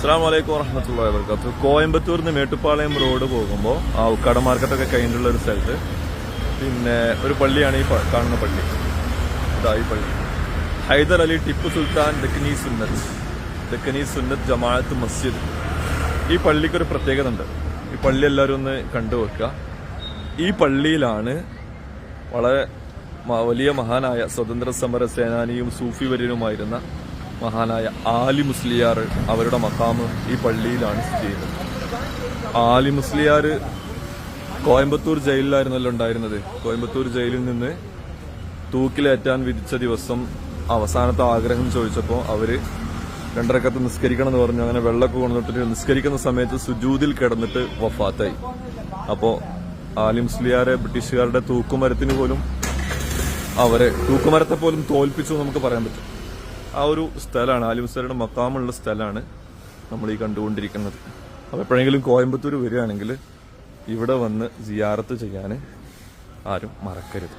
അസ്സാം വലൈക്കും വറഹമത്തുള്ള വർക്കാത്തു കോയമ്പത്തൂർ നിന്ന് മേട്ടുപ്പാളയം റോഡ് പോകുമ്പോൾ ആ ഉക്കട മാർക്കറ്റൊക്കെ കഴിഞ്ഞിട്ടുള്ള ഒരു സ്ഥലത്ത് പിന്നെ ഒരു പള്ളിയാണ് ഈ കാണുന്ന പള്ളി. ഇതാ ഈ പള്ളി. ഹൈദർ അലി ടിപ്പു സുൽത്താൻ ദക്കനി സുന്നത്ത്. ദക്കനി സുന്നത്ത് ജമാഅത്ത് മസ്ജിദ്. ഈ പള്ളിക്കൊരു പ്രത്യേകത ഉണ്ട് ഈ പള്ളി എല്ലാവരും ഒന്ന് കണ്ടുവെക്കുക ഈ പള്ളിയിലാണ് വളരെ വലിയ മഹാനായ സ്വതന്ത്ര സമര സേനാനിയും സൂഫി വര്യനുമായിരുന്ന മഹാനായ ആലി മുസ്ലിയാർ അവരുടെ മക്കാമ് ഈ പള്ളിയിലാണ് സ്ഥിതി ചെയ്യുന്നത്. ആലി മുസ്ലിയാർ കോയമ്പത്തൂർ ജയിലിലായിരുന്നല്ലോ ഉണ്ടായിരുന്നത്. കോയമ്പത്തൂർ ജയിലിൽ നിന്ന് തൂക്കിലേറ്റാൻ വിധിച്ച ദിവസം അവസാനത്തെ ആഗ്രഹം ചോദിച്ചപ്പോൾ അവർ രണ്ടരക്കത്ത് നിസ്കരിക്കണം എന്ന് പറഞ്ഞു. അങ്ങനെ വെള്ളമൊക്കെ കൊണ്ടുവന്നിട്ട് നിസ്കരിക്കുന്ന സമയത്ത് സുജൂതിൽ കിടന്നിട്ട് വഫാത്തായി. അപ്പോൾ ആലി മുസ്ലിയാരെ ബ്രിട്ടീഷുകാരുടെ തൂക്കുമരത്തിന് പോലും അവരെ തൂക്കുമരത്തെ പോലും തോൽപ്പിച്ചു നമുക്ക് പറയാൻ പറ്റും. ആ ഒരു സ്ഥലമാണ് ആലി മുസ്ലിയാരുടെ മക്കാമുള്ള സ്ഥലമാണ് നമ്മൾ ഈ കണ്ടുകൊണ്ടിരിക്കുന്നത്. അപ്പോൾ എപ്പോഴെങ്കിലും കോയമ്പത്തൂർ വരികയാണെങ്കിൽ ഇവിടെ വന്ന് സിയാറത്ത് ചെയ്യാൻ ആരും മറക്കരുത്.